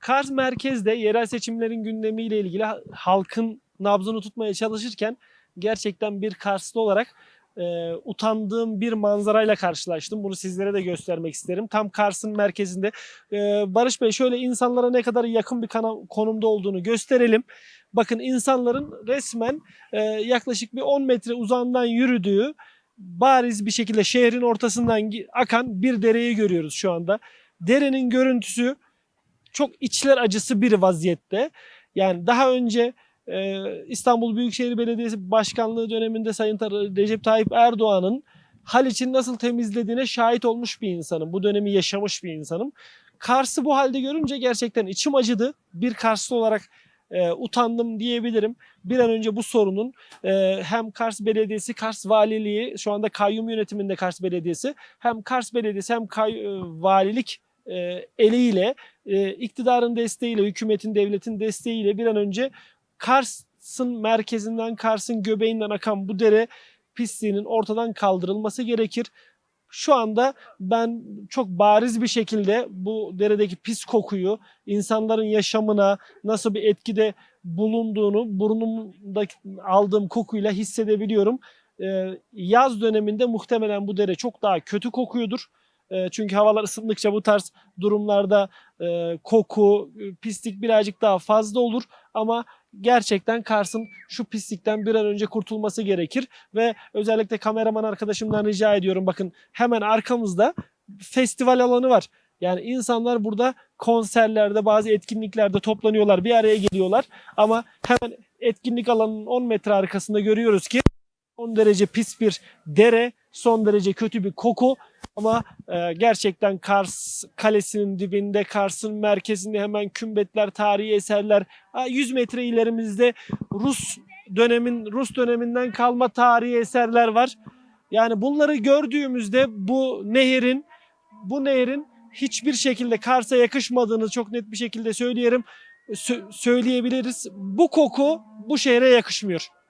Kars merkezde yerel seçimlerin gündemiyle ilgili ha- halkın nabzını tutmaya çalışırken gerçekten bir Karslı olarak e, utandığım bir manzarayla karşılaştım. Bunu sizlere de göstermek isterim. Tam Kars'ın merkezinde. E, Barış Bey şöyle insanlara ne kadar yakın bir konumda olduğunu gösterelim. Bakın insanların resmen e, yaklaşık bir 10 metre uzağından yürüdüğü bariz bir şekilde şehrin ortasından akan bir dereyi görüyoruz şu anda. Derenin görüntüsü çok içler acısı bir vaziyette. Yani daha önce e, İstanbul Büyükşehir Belediyesi Başkanlığı döneminde Sayın Recep Tayyip Erdoğan'ın Haliç'in nasıl temizlediğine şahit olmuş bir insanım. Bu dönemi yaşamış bir insanım. Kars'ı bu halde görünce gerçekten içim acıdı. Bir Karslı olarak e, utandım diyebilirim. Bir an önce bu sorunun e, hem Kars Belediyesi, Kars Valiliği, şu anda kayyum yönetiminde Kars Belediyesi, hem Kars Belediyesi hem kay, e, valilik e, eliyle, e, iktidarın desteğiyle, hükümetin, devletin desteğiyle bir an önce Kars'ın merkezinden, Kars'ın göbeğinden akan bu dere pisliğinin ortadan kaldırılması gerekir. Şu anda ben çok bariz bir şekilde bu deredeki pis kokuyu insanların yaşamına nasıl bir etkide bulunduğunu burnumda aldığım kokuyla hissedebiliyorum. Ee, yaz döneminde muhtemelen bu dere çok daha kötü kokuyordur. Ee, çünkü havalar ısındıkça bu tarz durumlarda e, koku, e, pislik birazcık daha fazla olur. Ama gerçekten Kars'ın şu pislikten bir an önce kurtulması gerekir. Ve özellikle kameraman arkadaşımdan rica ediyorum. Bakın hemen arkamızda festival alanı var. Yani insanlar burada konserlerde, bazı etkinliklerde toplanıyorlar, bir araya geliyorlar. Ama hemen etkinlik alanının 10 metre arkasında görüyoruz ki son derece pis bir dere, son derece kötü bir koku. Ama e, gerçekten Kars Kalesi'nin dibinde, Kars'ın merkezinde hemen kümbetler, tarihi eserler, ha, 100 metre ilerimizde Rus dönemin Rus döneminden kalma tarihi eserler var. Yani bunları gördüğümüzde bu nehirin bu nehrin hiçbir şekilde Kars'a yakışmadığını çok net bir şekilde söyleyelim sö- söyleyebiliriz. Bu koku bu şehre yakışmıyor.